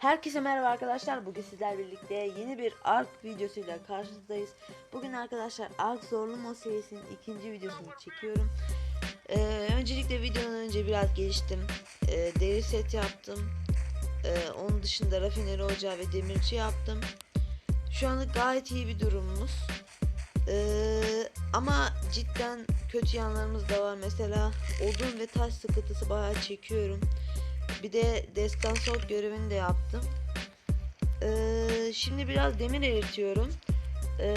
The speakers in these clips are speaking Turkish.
Herkese merhaba arkadaşlar. Bugün sizler birlikte yeni bir Ark videosuyla karşınızdayız. Bugün arkadaşlar Ark Zorlu Mod serisinin ikinci videosunu çekiyorum. Ee, öncelikle videodan önce biraz geliştim. Ee, deri set yaptım. Ee, onun dışında rafineri ocağı ve demirci yaptım. Şu anlık gayet iyi bir durumumuz. Ee, ama cidden kötü yanlarımız da var. Mesela odun ve taş sıkıntısı bayağı çekiyorum. Bir de destan salt görevini de yaptım. Ee, şimdi biraz demir eritiyorum. Ee,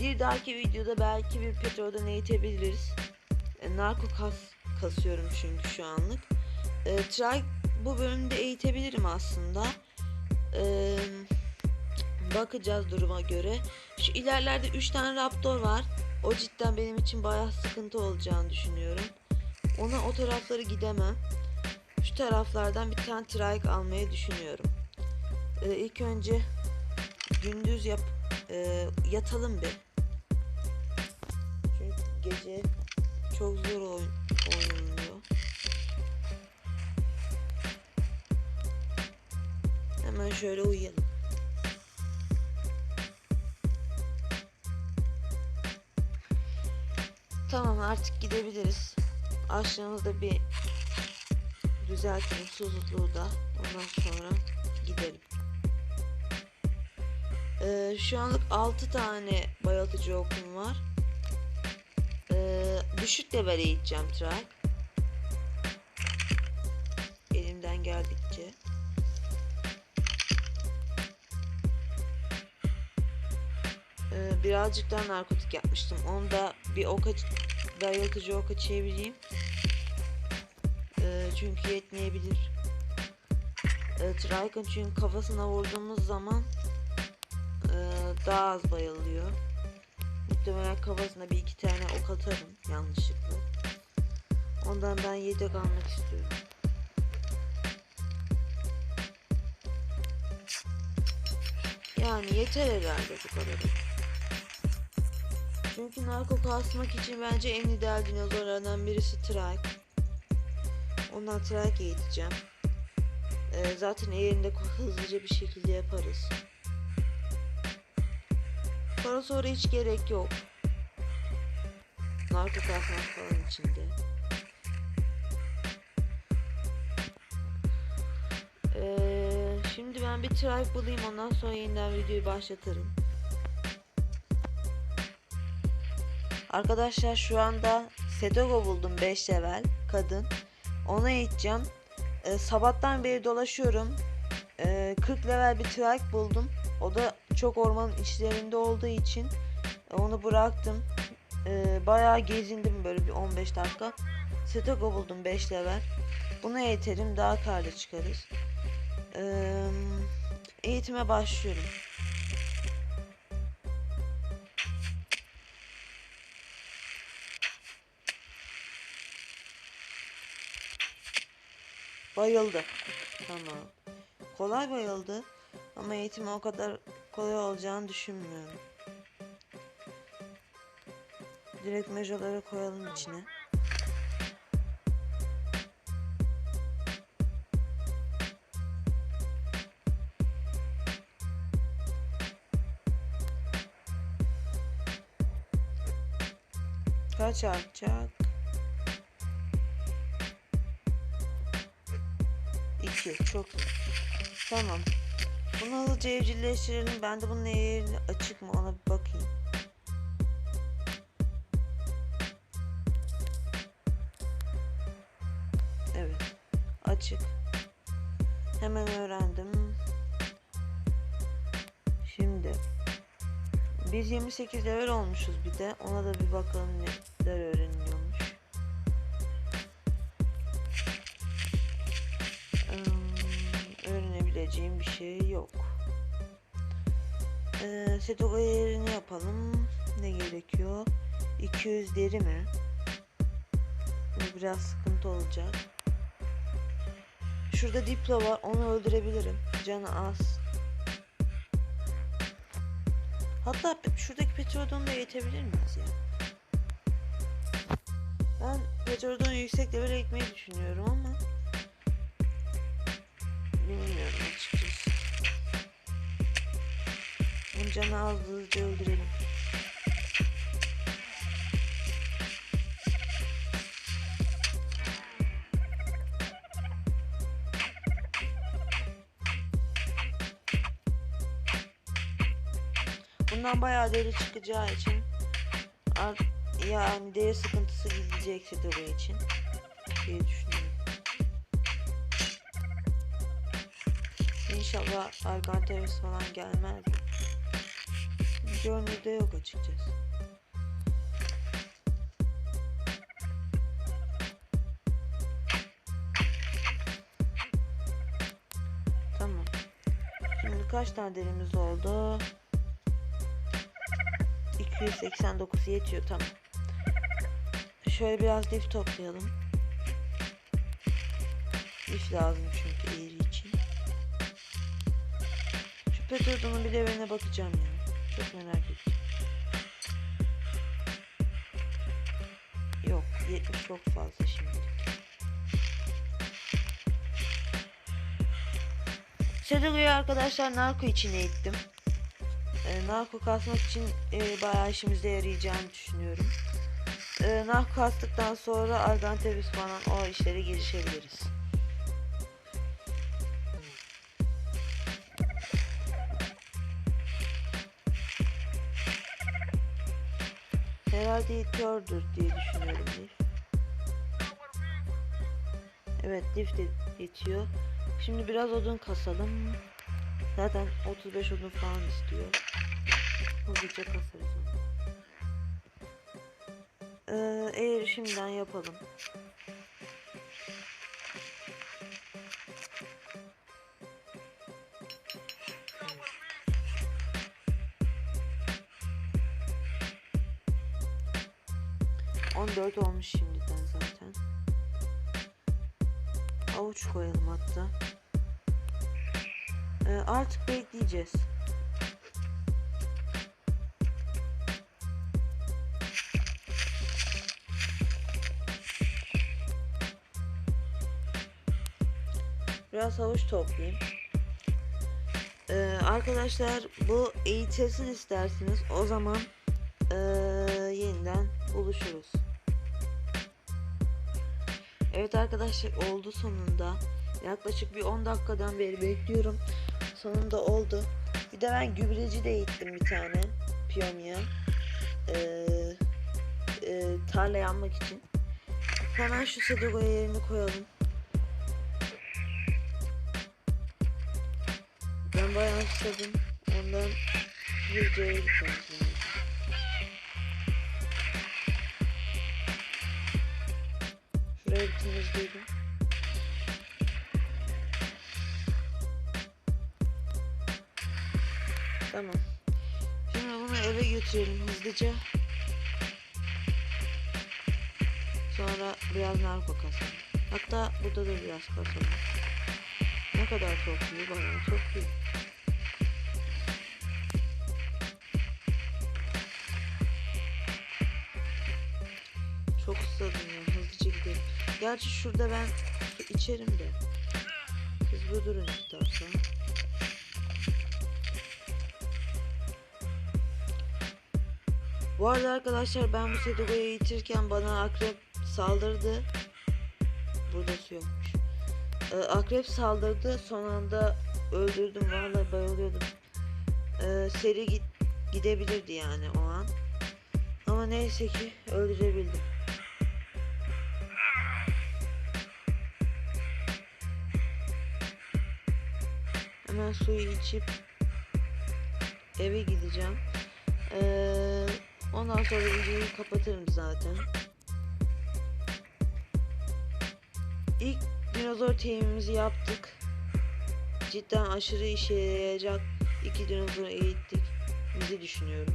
bir dahaki videoda belki bir petrolden eğitebiliriz. Ee, narko kas kasıyorum çünkü şu anlık. Ee, try bu bölümde eğitebilirim aslında. Ee, bakacağız duruma göre. Şu ilerlerde 3 tane raptor var. O cidden benim için bayağı sıkıntı olacağını düşünüyorum. Ona o tarafları gidemem. Şu taraflardan bir tane trike almayı düşünüyorum. Ee, ilk önce gündüz yap e, yatalım bir. Çünkü gece çok zor oyun oynanıyor. Hemen şöyle uyuyalım. Tamam artık gidebiliriz. Açlığımızda bir düzeltelim susuzluğu da. Ondan sonra gidelim. Ee, şu anlık 6 tane bayıltıcı okum var. Ee, düşük level eğiteceğim Trak. Elimden geldikçe. Ee, birazcık daha narkotik yapmıştım. Onu da bir oka, bayıltıcı oka çevireyim. Ee, çünkü yetmeyebilir. Ee, Tricon çünkü kafasına vurduğumuz zaman e, daha az bayılıyor. Muhtemelen kafasına bir iki tane ok atarım yanlışlıkla. Ondan ben yedek almak istiyorum. Yani yeter herhalde bu kadarı. Çünkü narko kasmak için bence en ideal dinozorlardan birisi Trike. Ondan trike eğiteceğim. Ee, zaten eğerinde hızlıca bir şekilde yaparız. Para sonra hiç gerek yok. Narko kasmak falan içinde. Ee, şimdi ben bir trike bulayım ondan sonra yeniden videoyu başlatırım. Arkadaşlar şu anda Sedogo buldum 5 level kadın. Ona eğiteceğim. Ee, sabahtan beri dolaşıyorum. Ee, 40 level bir trike buldum. O da çok ormanın içlerinde olduğu için onu bıraktım. Ee, bayağı gezindim böyle bir 15 dakika. Setoko buldum 5 level. Bunu eğitelim daha karlı çıkarız. Ee, eğitime başlıyorum. Bayıldı. Tamam. Kolay bayıldı. Ama eğitimi o kadar kolay olacağını düşünmüyorum. Direkt mejoları koyalım içine. Kaç artacak? 2 çok iyi. Tamam. Bunu hızlıca evcilleştirelim. Ben de bunun yerini açık mı ona bir bakayım. Evet. Açık. Hemen öğrendim. Şimdi biz 28 level olmuşuz bir de. Ona da bir bakalım neler öğreniliyormuş. Ee, Setoga yerini yapalım. Ne gerekiyor? 200 deri mi? Bu biraz sıkıntı olacak. Şurada Diplo var. Onu öldürebilirim. Canı az. Hatta şuradaki Petrodon'u da yetebilir miyiz ya? Ben Petrodon'u yüksek level ekmeyi düşünüyorum ama bilmiyorum canı az öldürelim. Bundan bayağı deri çıkacağı için yani deri sıkıntısı gidecek Sedora için diye düşünüyorum. İnşallah Arganteris falan gelmez. Görünürde yok açıkçası. Tamam. Şimdi kaç tane derimiz oldu? 289 yetiyor tamam. Şöyle biraz lif toplayalım. Lif lazım çünkü eğri için. Şu Petrodon'un bir leveline bakacağım ya. Çok merak ettim. Yok 70 çok fazla şimdi. Sedogo'yu arkadaşlar narko için eğittim. E, narko kasmak için e, bayağı işimize yarayacağını düşünüyorum. E, narko kastıktan sonra Argantevis falan o işlere girişebiliriz. Herhalde yetiyordur diye düşünüyorum Lif. Evet Lif de yetiyor. Şimdi biraz odun kasalım. Zaten 35 odun falan istiyor. Hızlıca kasarız onu. Ee, eğer şimdiden yapalım. On dört olmuş şimdiden zaten. Avuç koyalım hatta. Ee, artık bekleyeceğiz. Biraz havuç toplayayım. Ee, arkadaşlar bu eğitilsin isterseniz o zaman ee, yeniden buluşuruz. Evet arkadaşlar oldu sonunda. Yaklaşık bir 10 dakikadan beri bekliyorum. Sonunda oldu. Bir de ben gübreci de eğittim bir tane. Piyomya. Ee, e, tarla yanmak için. Hemen şu sedogoya yerini koyalım. Ben bayağı susadım. Ondan gübreciye gitmem bir temizleyelim. Tamam. Şimdi bunu eve götürelim hızlıca. Sonra biraz narko kasalım. Hatta burada da biraz kasalım. Ne kadar topluyor? Bayağı topluyor. Çok Gerçi şurada ben içerim de. Siz bu durun istersen. Bu arada arkadaşlar ben bu Sedogo'yu eğitirken bana akrep saldırdı. Burada su yokmuş. Ee, akrep saldırdı. Son anda öldürdüm. Vallahi bayılıyordum. Ee, seri git gidebilirdi yani o an. Ama neyse ki öldürebildim. Hemen suyu içip eve gideceğim. Ee, ondan sonra videoyu kapatırım zaten. İlk dinozor temimizi yaptık. Cidden aşırı işe yarayacak iki dinozor eğittik. Bizi düşünüyorum.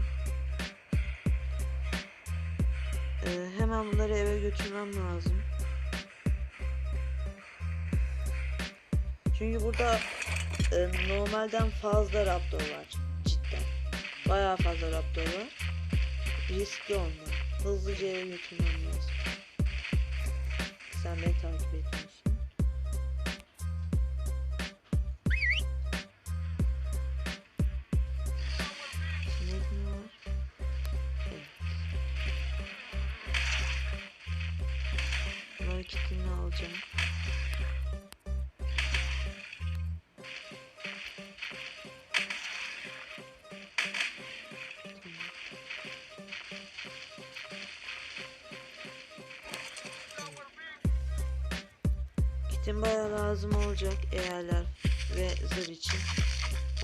Ee, hemen bunları eve götürmem lazım. Çünkü burada e, normalden fazla raptor var cidden. Bayağı fazla raptor var. Riskli onlar. Hızlıca eve götürmem lazım. Sen beni takip etmiyorsun. Evet. Bunları kitini alacağım. Kitin bayağı lazım olacak eğerler ve zırh için.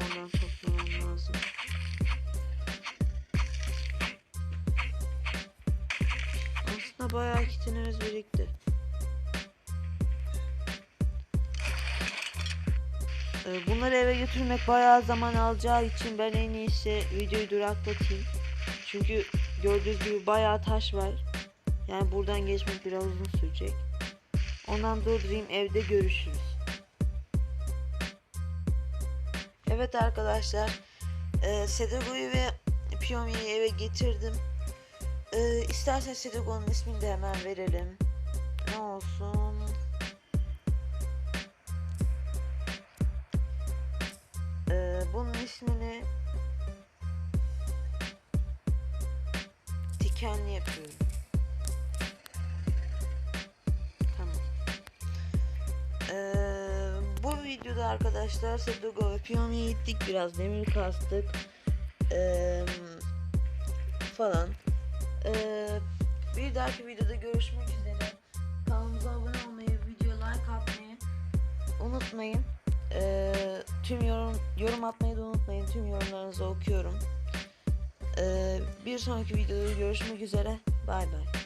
Ondan toplamam lazım. Aslında bayağı kitiniz birikti. Ee, Bunları eve götürmek bayağı zaman alacağı için ben en iyisi videoyu duraklatayım. Çünkü gördüğünüz gibi bayağı taş var. Yani buradan geçmek biraz uzun sürecek. Ondan durdurayım evde görüşürüz. Evet arkadaşlar. E, Sedago'yu ve Piyomi'yi eve getirdim. E, isterseniz Sedago'nun ismini de hemen verelim. Ne olsun? E, bunun ismini dikenli yapıyorum. Videoda arkadaşlar Sedogo ve Piyomi'ye gittik biraz demir kastık Ee, falan. Ee, bir dahaki videoda görüşmek üzere. Kanalımıza abone olmayı, video like atmayı unutmayın. Ee, tüm yorum yorum atmayı da unutmayın. Tüm yorumlarınızı okuyorum. Ee, bir sonraki videoda görüşmek üzere. Bay bay.